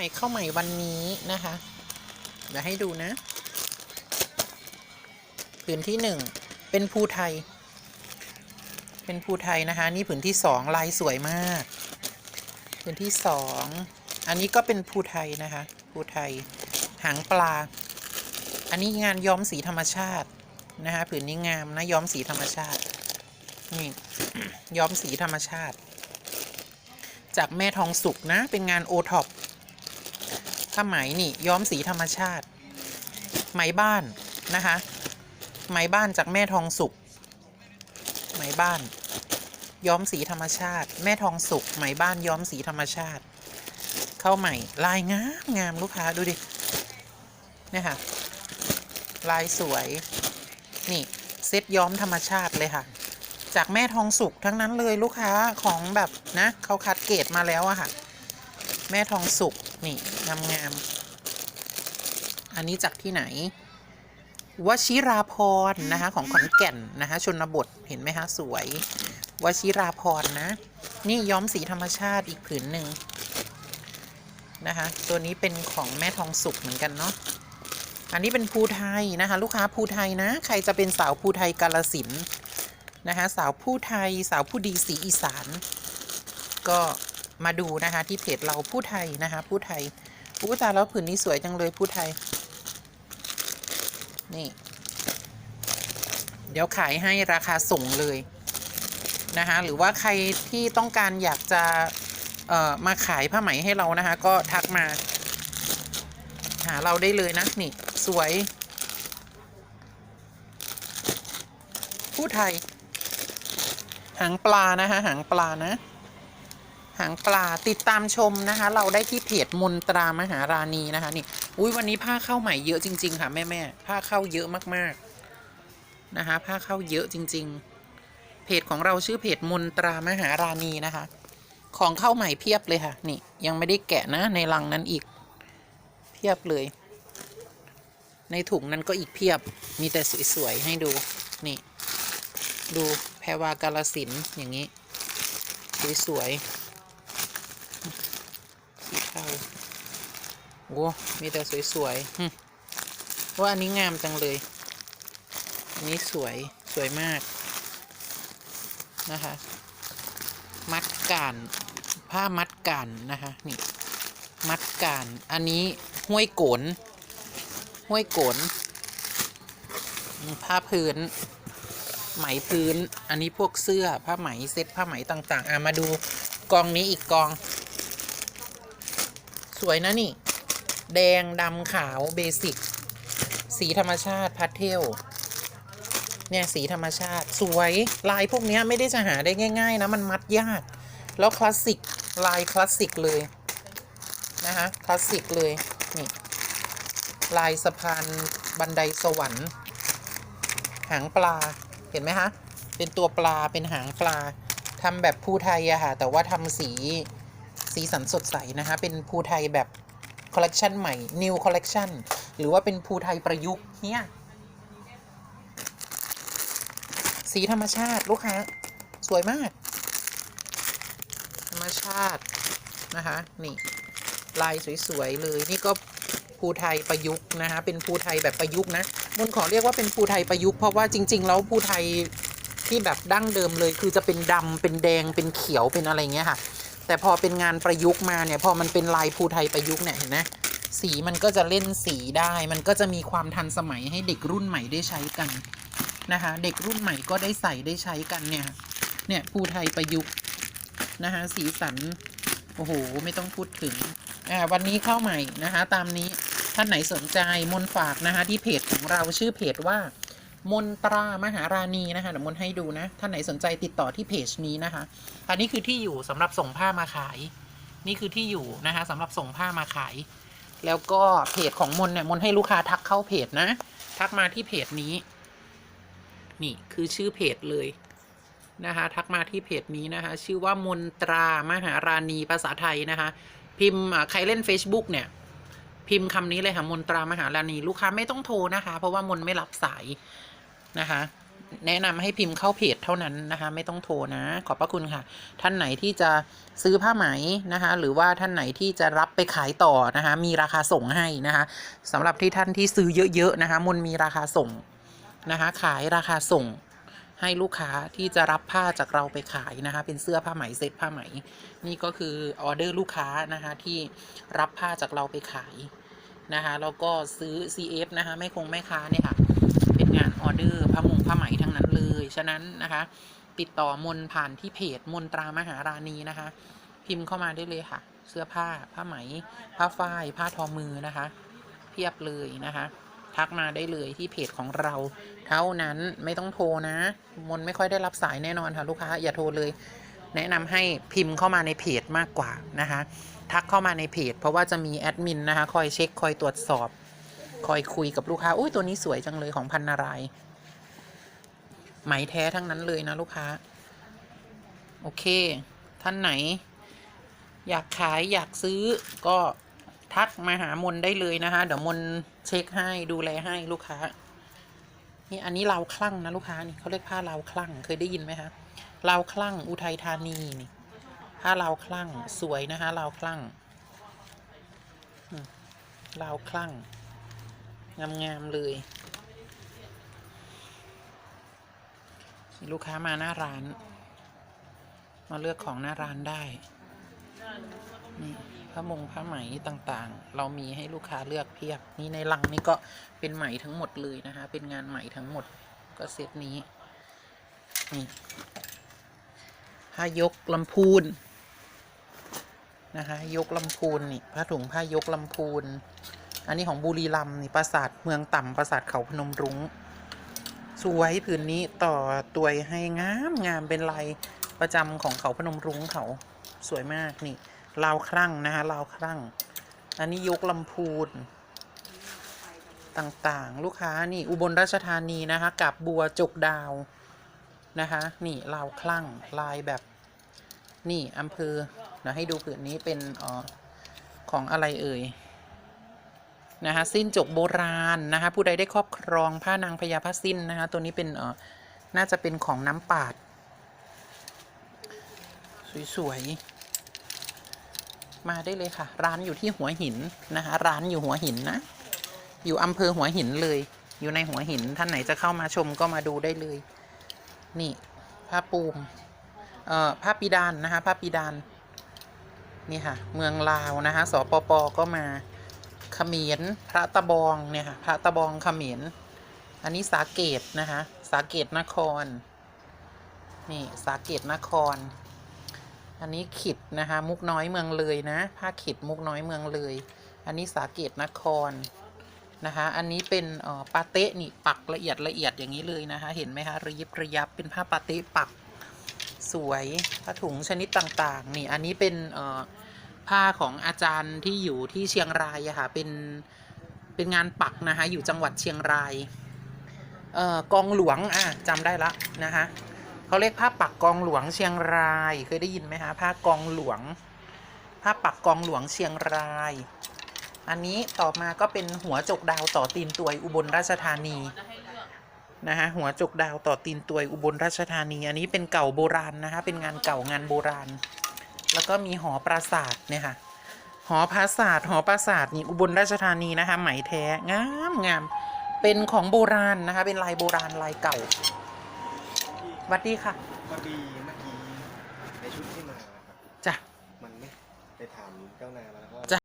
ม่เข้าใหม่วันนี้นะคะ เดี๋ยวให้ดูนะ ผืนที่หนึ่งเป็นภูไทย เป็นภูไทยนะคะ นี่ผืนที่สองลายสวยมาก ผืนที่สองอันนี้ก็เป็นภูไทยนะคะภูไทย หางปลา อันนี้งานย้อมสีธรรมชาตินะคะผืนนี้งามนะย้อมสีธรรมชาตินี่ย้อมสีธรรมชาติ จากแม่ทองสุกนะ เป็นงานโอท็อป ผ้าไหมนี่ย้อมสีธรรมชาติ ไหมบ้านนะคะ ไหมบ้านจากแม่ทองสุกไหมบ้าน ย้อมสีธรรมชาติ แม่ทองสุกไหมบ้านย้อมสีธรรมชาติเข้าใหม่ลายงามงามลูกค้าดูดิเนี่ยค่ะลายสวย นี่เซ็ตย้อมธรรมชาติเลยค่ะ จากแม่ทองสุกทั้งนั้นเลยลูกค้าของแบบนะเขาคัดเกรดมาแล้วอะค่ะ แม่ทองสุก นี่งามงามๆอันนี้จากที่ไหนวชิราพรนะคะ ของขอนแก่นนะคะ ชนบทเห็นไหมคะสวยวชิราพรนะ นี่ย้อมสีธรรมชาติอีกผืนหนึ่งนะคะ ตัวนี้เป็นของแม่ทองสุกเหมือนกันเนาะอันนี้เป็นภูไทยนะคะ ลูกค้าภูไทยนะ ใครจะเป็นสาวภูไทยกาลสินนะคะ สาวผู้ไทย สาวผู้ดีสีอีสาน ก็ มาดูนะคะที่เพจเราผู้ไทยนะคะผู้ไทยอู้ตาแล้วผืนนี้สวยจังเลยผู้ไทย นี่ เดี๋ยวขายให้ราคาส่งเลยนะคะหรือว่าใครที่ต้องการอยากจะเอ่อมาขายผ้าไหมให้เรานะคะ ก็ทักมา หาเราได้เลยนะนี่สวย ผู้ไทย หางปลานะคะหางปลานะ หางปลาติดตามชมนะคะ เราได้ที่เพจมนตรามหาราณีนะคะนี่อุ้ยวันนี้ผ้าเข้าใหม่เยอะจริง ๆ ค่ะแม่แม่ๆผ้าเข้าเยอะมากๆนะคะ ผ้าเข้าเยอะจริง ๆ เพจของเราชื่อเพจมนตรามหาราณีนะคะ ของเข้าใหม่เพียบเลยค่ะ นี่ยังไม่ได้แกะนะในลังนั้นอีก เพียบเลย ในถุงนั้นก็อีกเพียบมีแต่สวยๆให้ดูนี่ ดูแพรวากาลสินอย่างนี้สวยๆ สีเทาโอ้มีแต่สวยๆหึว่าอันนี้งามจังเลย อันนี้สวยสวยมาก นะคะ มัดก่านผ้ามัดก่านนะคะนี่มัดก่านอันนี้ห้วยโกนห้วยโกนผ้าพื้น ไหมพื้น อันนี้พวกเสื้อผ้าไหมเซ็ตผ้าไหมต่าง ๆ อะ มาดูกองนี้อีกกอง สวยนะนี่ แดงดำขาวเบสิก สีธรรมชาติพาสเทลเนี่ยสีธรรมชาติสวยลายพวกนี้ไม่ได้จะหาได้ง่าย ๆ นะ มันมัดยาก แล้วคลาสสิกลายคลาสสิกเลยนะคะคลาสสิกเลยนี่ลายสะพานบันไดสวรรค์ หางปลาเห็นไหมคะเป็นตัวปลาเป็นหางปลาทำแบบภูไทยอะค่ะแต่ว่าทำสี สีสันสดใสนะคะ เป็นภูไทยแบบคอลเลกชันใหม่ new collection หรือว่าเป็นภูไทยประยุกต์เนี่ยสีธรรมชาติลูกค้าสวยมาก ธรรมชาตินะคะ นี่ ลายสวยๆเลยนี่ก็ภูไทยประยุกต์นะคะ เป็นภูไทยแบบประยุกต์นะมนขอเรียกว่าเป็นภูไทยประยุกต์เพราะว่าจริง ๆ แล้วภูไทยที่แบบดั้งเดิมเลย คือจะเป็นดำเป็นแดงเป็นเขียวเป็นอะไรเงี้ยค่ะ แต่พอเป็นงานประยุกต์มาเนี่ยพอมันเป็นลายภูไทยประยุกต์เนี่ยเห็นไหมสีมันก็จะเล่นสีได้ มันก็จะมีความทันสมัยให้เด็กรุ่นใหม่ได้ใช้กันนะคะ เด็กรุ่นใหม่ก็ได้ใส่ได้ใช้กันเนี่ย เนี่ยภูไทยประยุกต์นะคะสีสันโอ้โหไม่ต้องพูดถึงอ่าวันนี้เข้าใหม่นะคะ ตามนี้ท่านไหนสนใจมนฝากนะคะที่เพจของเราชื่อเพจว่า มนตรามหาราณีนะคะเดี๋ยวมนให้ดูนะท่านไหนสนใจติดต่อที่เพจนี้นะคะ อันนี้คือที่อยู่สำหรับส่งผ้ามาขาย นี่คือที่อยู่นะคะสำหรับส่งผ้ามาขาย แล้วก็เพจของมนเนี่ยมนให้ลูกค้าทักเข้าเพจนะ ทักมาที่เพจนี้ นี่คือชื่อเพจเลยนะคะทักมาที่เพจนี้นะคะชื่อว่ามนตรามหาราณีภาษาไทยนะคะ พิมพ์ใครเล่น Facebook เนี่ย พิมพ์คำนี้เลยค่ะมนตรามหาราณีลูกค้าไม่ต้องโทรนะคะ เพราะว่ามนไม่รับสายนะคะ แนะนำให้พิมพ์เข้าเพจเท่านั้นนะคะ ไม่ต้องโทรนะ ขอบพระคุณค่ะ ท่านไหนที่จะซื้อผ้าไหมนะคะ หรือว่าท่านไหนที่จะรับไปขายต่อนะคะ มีราคาส่งให้นะคะสำหรับที่ท่านที่ซื้อเยอะๆนะคะ มนมีราคาส่งนะคะ ขายราคาส่งให้ลูกค้าที่จะรับผ้าจากเราไปขายนะคะ เป็นเสื้อผ้าไหมเซ็ตผ้าไหม นี่ก็คือออเดอร์ลูกค้านะคะที่รับผ้าจากเราไปขาย นะคะแล้วก็ซื้อ CF นะคะไม่คงไม่ค้าเนี่ยค่ะ เป็นงานออเดอร์ผ้ามงผ้าไหมทั้งนั้นเลย ฉะนั้นนะคะ ติดต่อมนผ่านที่เพจมนตรามหาราณีนะคะ พิมพ์เข้ามาได้เลยค่ะ เสื้อผ้าผ้าไหม ผ้าฝ้าย ผ้าทอมือนะคะ เพียบเลยนะคะทักมาได้เลยที่เพจของเรา เท่านั้นไม่ต้องโทรนะ มนไม่ค่อยได้รับสายแน่นอนค่ะ ลูกค้าอย่าโทรเลย แนะนำให้พิมพ์เข้ามาในเพจมากกว่านะคะทักเข้ามาในเพจ เพราะว่าจะมีแอดมินนะคะคอยเช็ค คอยตรวจสอบ คอยคุยกับลูกค้า อุ้ยตัวนี้สวยจังเลยของพันนารายไหมแท้ทั้งนั้นเลยนะลูกค้า โอเค ท่านไหน อยากขายอยากซื้อก็ทักมาหามนได้เลยนะคะเดี๋ยวมนเช็คให้ดูแลให้ลูกค้า นี่อันนี้ลาคลั่งนะลูกค้านี่เขาเรียกผ้าลาคลั่งเคยได้ยินไหมคะ ลาวคลั่ง อุทัยธานีนี่ผ้าลาวคลั่งสวยนะคะลาวคลั่งลาวคลั่ง งามๆเลย ลูกค้ามาหน้าร้าน มาเลือกของหน้าร้านได้นี่ผ้ามงผ้าไหมต่างๆ เรามีให้ลูกค้าเลือกเพียบ นี่ในลังนี่ก็เป็นไหมทั้งหมดเลยนะคะ เป็นงานไหมทั้งหมดก็เซตนี้ นี่ ผ้ายกลำพูนนะคะยกลำพูนนี่ผ้าถุงผ้ายกลำพูน อันนี้ของบุรีรัมย์นี่ปราสาทเมืองต่ำปราสาทเขาพนมรุง้ง สวยผืนนี้ต่อตัวให้งามงามเป็นลายประจำของเขาพนมรุ้งเขาสวยมากนี่ลาวครั่งนะคะลาวครั่ง อันนี้ยกลำพูนต่างๆ ลูกค้านี่อุบลราชธานีนะคะกับบัวจกดาว นะคะ นี่ลาวคลั่งลายแบบ นี่อำเภอเดี๋ยวให้ดูผืนนี้เป็นออของอะไรเอ่ยนะคะสิ้นจกโบราณนะคะผู้ใดได้ครอบครองผ้านางพญาผ้าสิ้นนะคะตัวนี้เป็นเออน่าจะเป็นของน้ำปาด สวยๆ มาได้เลยค่ะ ร้านอยู่ที่หัวหินนะคะร้านอยู่หัวหินนะ อยู่อำเภอหัวหินเลย อยู่ในหัวหินท่านไหนจะเข้ามาชมก็มาดูได้เลย นี่ผ้าปูมเอ่อผ้าปีดานนะคะผ้าปีดานนี่ค่ะ เมืองลาวนะคะสปปก็มาเขมรพระตะบองเนี่ยค่ะพระตะบองเขมรอันนี้สาเกตนะคะสาเกตนคร นี่สาเกตนคร อันนี้ขิดนะคะ มุกน้อยเมืองเลยนะผ้าขิดมุกน้อยเมืองเลย อันนี้สาเกตนคร นะคะ อันนี้เป็นปาเต้นี่ปักละเอียดละเอียดอย่างนี้เลยนะคะ เห็นไหมคะระยิบระยับเป็นผ้าปาเต้ปักสวยผ้าถุงชนิดต่างๆ นี่อันนี้เป็นผ้าของอาจารย์ที่อยู่ที่เชียงรายอะค่ะเป็นเป็นงานปักนะคะอยู่จังหวัดเชียงรายเอ่อกองหลวงอะจำได้ละนะคะเขาเรียกผ้าปักกองหลวงเชียงรายเคยได้ยินไหมคะผ้ากองหลวงผ้าปักกองหลวงเชียงราย อันนี้ต่อมาก็เป็นหัวจกดาวต่อตีนตัวยอุบลราชธานีนะคะหัวจกดาวต่อตีนตัวยอุบลราชธานี อันนี้เป็นเก่าโบราณนะคะเป็นงานเก่างานโบราณ แล้วก็มีหอปราสาทเนี่ยค่ะหอปราสาทหอปราสาทนี่อุบลราชธานีนะคะไหมแท้งามงามเป็นของโบราณนะคะ เป็นลายโบราณลายเก่าสวัสดีค่ะพอดีเมื่อกี้ในชุดที่มาครับจ้ะมันไม่ไปถามเจ้านายมาแล้ว